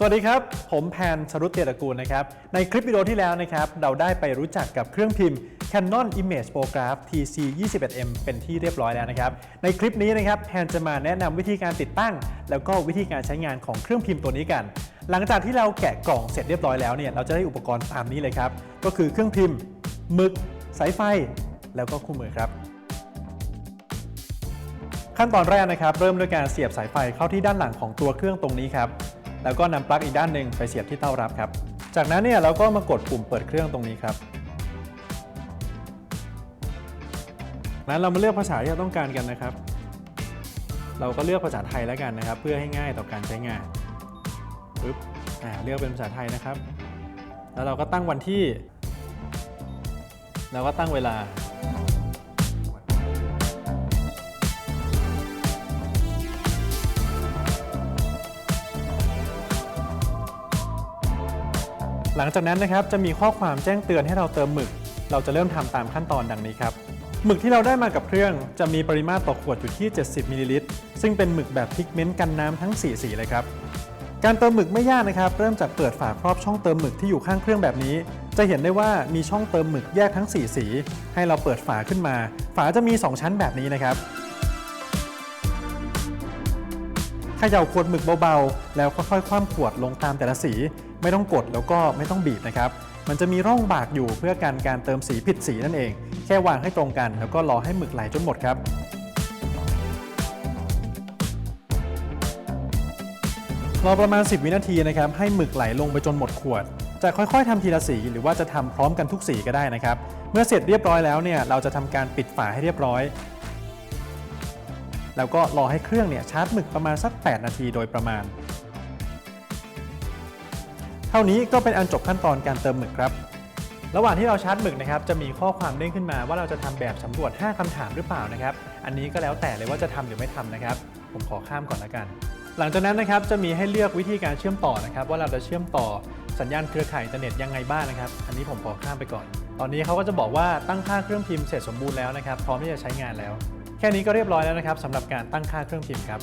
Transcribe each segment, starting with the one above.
สวัสดีครับ ผมแพนสรุตเตียตระกูลนะครับ ในคลิปวิดีโอที่แล้วนะครับ เราได้ไปรู้จักกับเครื่องพิมพ์ Canon Image Prograph TC 21M เป็นที่เรียบร้อยแล้วนะครับ ในคลิปนี้นะครับแพนจะมาแนะนำวิธีการติดตั้ง แล้วก็วิธีการใช้งานของเครื่องพิมพ์ตัวนี้กัน หลังจากที่เราแกะกล่องเสร็จเรียบร้อยแล้วเนี่ย เราจะได้อุปกรณ์ตามนี้เลยครับ ก็คือเครื่องพิมพ์หมึก สายไฟ แล้วก็คู่มือครับขั้นตอนแรกนะครับ เริ่มด้วยการเสียบสายไฟเข้าที่ด้านหลังของตัวเครื่องตรงนี้ครับ แล้วก็นำปลั๊กอีกด้านหนึ่งไปเสียบที่เต้ารับครับ จากนั้นเนี่ยเราก็มากดปุ่มเปิดเครื่องตรงนี้ครับนั้นเรามาเลือกภาษาที่เราต้องการกันนะครับ เราก็เลือกภาษาไทยแล้วกันนะครับ เพื่อให้ง่ายต่อการใช้งานปึ๊บอ่าเลือกเป็นภาษาไทยนะครับ แล้วเราก็ตั้งวันที่ แล้วก็ตั้งเวลา หลังจากนั้นนะครับจะมีข้อความแจ้งเตือนให้เราเติมหมึก เราจะเริ่มทำตามขั้นตอนดังนี้ครับหมึกที่เราได้มากับเครื่องจะมีปริมาตรต่อขวดอยู่ที่ 70มิลลิลิตรซึ่งเป็นหมึกแบบพิกเมนต์กันน้ำทั้ง 4 สีเลยครับการเติมหมึกไม่ยากนะครับ เริ่มจากเปิดฝาครอบช่องเติมหมึกที่อยู่ข้างเครื่องแบบนี้ จะเห็นได้ว่ามีช่องเติมหมึกแยกทั้ง 4 สี ให้เราเปิดฝาขึ้นมา ฝาจะมี 2 ชั้นแบบนี้นะครับเขย่าขวดหมึกเบาๆ แล้วค่อยๆคว่ำขวดลงตามแต่ละสี ไม่ต้องกดแล้วก็ไม่ต้องบีบนะครับ มันจะมีร่องบากอยู่เพื่อการการเติมสีผิดสีนั่นเอง แค่วางให้ตรงกัน แล้วก็รอให้หมึกไหลจนหมดครับรอประมาณ 10 วินาทีนะครับให้หมึกไหลลงไปจนหมดขวด จะค่อยๆทำทีละสีหรือว่าจะทำพร้อมกันทุกสีก็ได้นะครับ เมื่อเสร็จเรียบร้อยแล้วเนี่ยเราจะทำการปิดฝาให้เรียบร้อย แล้วก็รอให้เครื่องเนี่ยชาร์จหมึกประมาณสัก 8 นาทีโดยประมาณ ท่านี้ก็เป็นอันจบขั้นตอนการเติมหมึกครับ ระหว่างที่เราชาร์จหมึกนะครับจะมีข้อความเด้งขึ้นมาว่าเราจะทำแบบสำรวจ 5คำถามหรือเปล่านะครับ อันนี้ก็แล้วแต่เลยว่าจะทำหรือไม่ทำนะครับ ผมขอข้ามก่อนละกัน หลังจากนั้นนะครับจะมีให้เลือกวิธีการเชื่อมต่อนะครับ ว่าเราจะเชื่อมต่อสัญญาณเครือข่ายอินเทอร์เน็ตยังไงบ้างนะครับ อันนี้ผมขอข้ามไปก่อน ตอนนี้เขาก็จะบอกว่าตั้งค่าเครื่องพิมพ์เสร็จสมบูรณ์แล้วนะครับ พร้อมที่จะใช้งานแล้ว แค่นี้ก็เรียบร้อยแล้วนะครับสำหรับการตั้งค่าเครื่องพิมพ์ครับ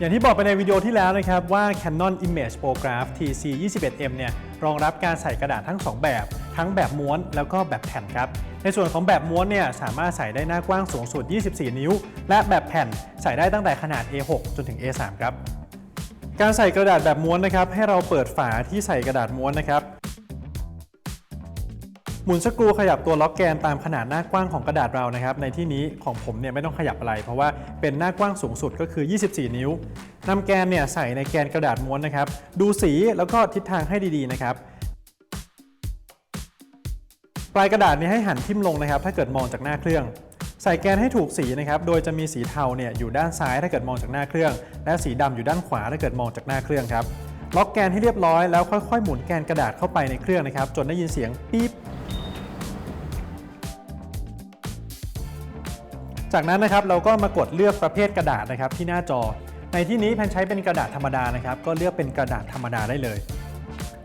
อย่างที่บอกไปในวิดีโอที่แล้วนะครับว่า Canon Image Prograph TC 21M เนี่ยรองรับการใส่กระดาษทั้ง 2 แบบ ทั้งแบบม้วนแล้วก็แบบแผ่นครับ ในส่วนของแบบม้วนเนี่ยสามารถใส่ได้หน้ากว้างสูงสุด 24 นิ้ว และแบบแผ่นใส่ได้ตั้งแต่ขนาด A6 จนถึง A3 ครับ การใส่กระดาษแบบม้วนนะครับให้เราเปิดฝาที่ใส่กระดาษม้วนนะครับ มุนสกรูขยับตัวล็อกแกนตามขนาดหน้ากว้างของกระดาษเรานะครับ ในที่นี้ของผมเนี่ยไม่ต้องขยับอะไร เพราะว่าเป็นหน้ากว้างสูงสุดก็คือ 24 นิ้วนำแกนเนี่ยใส่ในแกนกระดาษม้วนนะครับ ดูสีแล้วก็ทิศทางให้ดีๆนะครับปลายกระดาษนี้ให้หันทิ่มลงนะครับ ถ้าเกิดมองจากหน้าเครื่อง ใส่แกนให้ถูกสีนะครับ โดยจะมีสีเทาเนี่ยอยู่ด้านซ้ายถ้าเกิดมองจากหน้าเครื่อง และสีดำอยู่ด้านขวาถ้าเกิดมองจากหน้าเครื่องครับล็อกแกนให้เรียบร้อยแล้วค่อยๆ หมุนแกนกระดาษเข้าไปในเครื่องนะครับ จนได้ยินเสียงปี๊บ จากนั้นนะครับเราก็มากดเลือกประเภทกระดาษนะครับที่หน้าจอ ในที่นี้แพนใช้เป็นกระดาษธรรมดานะครับ ก็เลือกเป็นกระดาษธรรมดาได้เลย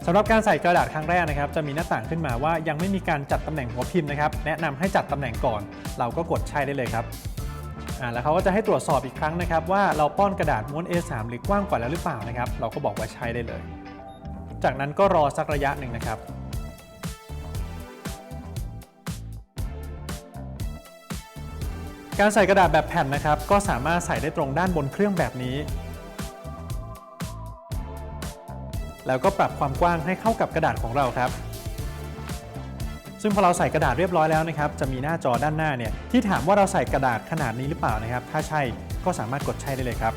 สำหรับการใส่กระดาษครั้งแรกนะครับ จะมีหน้าต่างขึ้นมาว่ายังไม่มีการจัดตำแหน่งหัวพิมพ์นะครับ แนะนำให้จัดตำแหน่งก่อน เราก็กดใช่ได้เลยครับอ่าแล้วเขาก็จะให้ตรวจสอบอีกครั้งนะครับ ว่าเราป้อนกระดาษม้วน A3 หรือกว้างกว่าแล้วหรือเปล่านะครับ เราก็บอกว่าใช่ได้เลย จากนั้นก็รอสักระยะหนึ่งนะครับ การใส่กระดาษแบบแผ่นนะครับ ก็สามารถใส่ได้ตรงด้านบนเครื่องแบบนี้ แล้วก็ปรับความกว้างให้เข้ากับกระดาษของเราครับ ซึ่งพอเราใส่กระดาษเรียบร้อยแล้วนะครับ จะมีหน้าจอด้านหน้าเนี่ยที่ถามว่าเราใส่กระดาษขนาดนี้หรือเปล่านะครับ ถ้าใช่ก็สามารถกดใช่ได้เลยครับ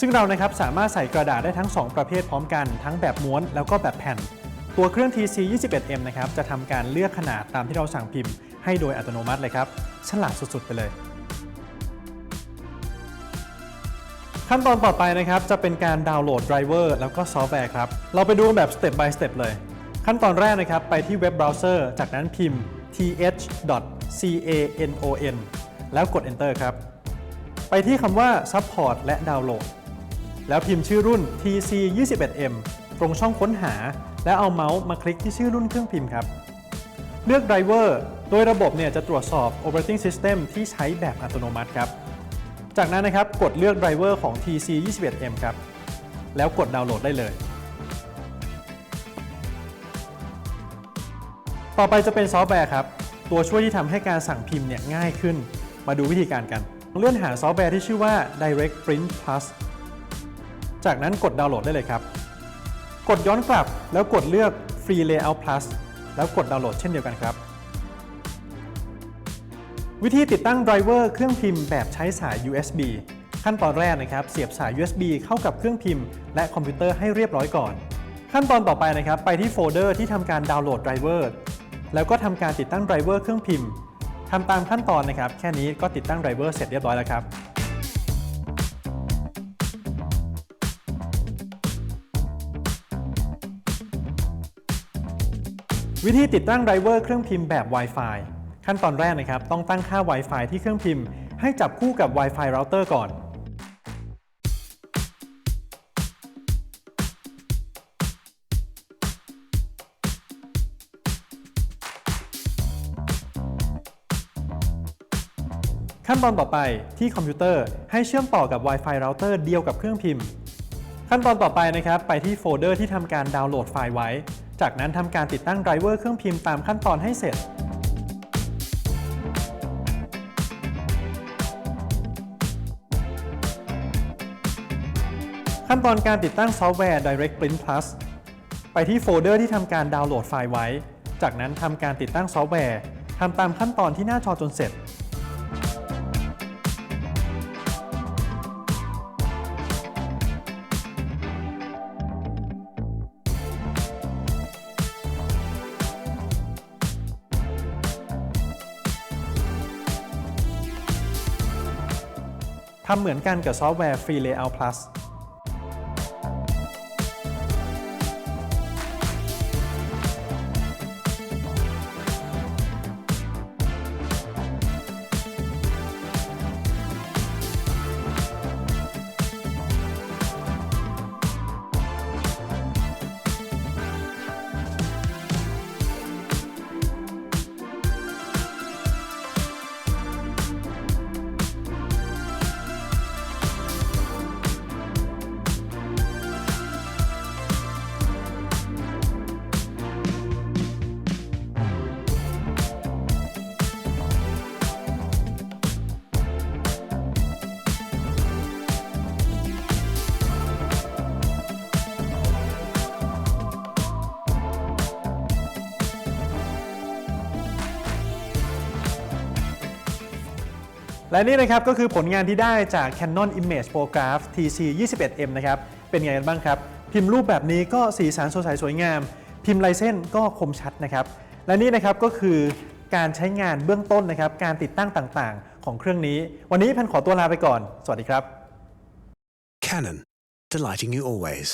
ซึ่งเรานะครับสามารถใส่กระดาษได้ทั้ง 2 ประเภทพร้อมกันทั้งแบบม้วนแล้วก็แบบแผ่น ตัวเครื่อง TC 21M นะครับจะทำการเลือกขนาดตามที่เราสั่งพิมพ์ให้โดยอัตโนมัติเลยครับ ฉลาดสุดๆ ไปเลย ขั้นตอนต่อไปนะครับ จะเป็นการดาวน์โหลดไดรเวอร์แล้วก็ซอฟต์แวร์ครับ เราไปดูแบบ step by step เลย ขั้นตอนแรกนะครับ ไปที่เว็บเบราว์เซอร์จากนั้นพิมพ์ th.canon แล้วกด enter ครับ ไปที่คำว่า support และดาวน์โหลด แล้วพิมพ์ชื่อรุ่น TC 21M ตรงช่องค้นหา แล้วเอาเมาส์มาคลิกที่ชื่อรุ่นเครื่องพิมพ์ครับ เลือกไดรเวอร์โดยระบบเนี่ยจะตรวจสอบ Operating System ที่ใช้แบบอัตโนมัติครับ จากนั้นนะครับกดเลือกไดรเวอร์ของ TC 21M ครับ แล้วกดดาวน์โหลดได้เลย ต่อไปจะเป็นซอฟต์แวร์ครับ ตัวช่วยที่ทำให้การสั่งพิมพ์เนี่ยง่ายขึ้น มาดูวิธีการกัน เลื่อนหาซอฟต์แวร์ที่ชื่อว่า Direct Print Plus จากนั้นกดดาวน์โหลดได้เลยครับ กดย้อนกลับแล้วกดเลือก Free Layout Plus แล้วกดดาวน์โหลดเช่นเดียวกันครับ วิธีติดตั้งไดรเวอร์เครื่องพิมพ์แบบใช้สาย USB ขั้นตอนแรกนะครับเสียบสาย USB เข้ากับเครื่องพิมพ์และคอมพิวเตอร์ให้เรียบร้อยก่อน ขั้นตอนต่อไปนะครับไปที่โฟลเดอร์ที่ทำการดาวน์โหลดไดรเวอร์แล้วก็ทำการติดตั้งไดรเวอร์เครื่องพิมพ์ทำตามขั้นตอนนะครับ แค่นี้ก็ติดตั้งไดรเวอร์เสร็จเรียบร้อยแล้วครับ วิธีติดตั้งไดรเวอร์เครื่องพิมพ์แบบ Wi-Fi ขั้นตอนแรกนะครับ ต้องตั้งค่า Wi-Fi ที่เครื่องพิมพ์ ให้จับคู่กับ Wi-Fi router ก่อน ขั้นตอนต่อไปที่คอมพิวเตอร์ให้เชื่อมต่อกับ Wi-Fi router เดียวกับเครื่องพิมพ์ ขั้นตอนต่อไปนะครับ ไปที่โฟลเดอร์ที่ทำการดาวน์โหลดไฟล์ไว้ จากนั้นทำการติดตั้งไดรเวอร์เครื่องพิมพ์ตามขั้นตอนให้เสร็จขั้นตอนการติดตั้งซอฟต์แวร์ Direct Print Plus ไปที่โฟลเดอร์ที่ทำการดาวน์โหลดไฟล์ไว้ จากนั้นทำการติดตั้งซอฟต์แวร์ทำตามขั้นตอนที่หน้าจอจนเสร็จ ทำเหมือนกันกับซอฟต์แวร์ Free Layout Plus และนี่นะครับก็คือผลงานที่ได้จาก Canon Image Prograph TC 21M นะครับ เป็นไงกันบ้างครับ พิมพ์รูปแบบนี้ก็สีสันสดใสสวยงาม พิมพ์ลายเส้นก็คมชัดนะครับ และนี่นะครับก็คือการใช้งานเบื้องต้นนะครับ การติดตั้งต่างๆ ของเครื่องนี้ วันนี้พันขอตัวลาไปก่อน สวัสดีครับ Canon, delighting you always.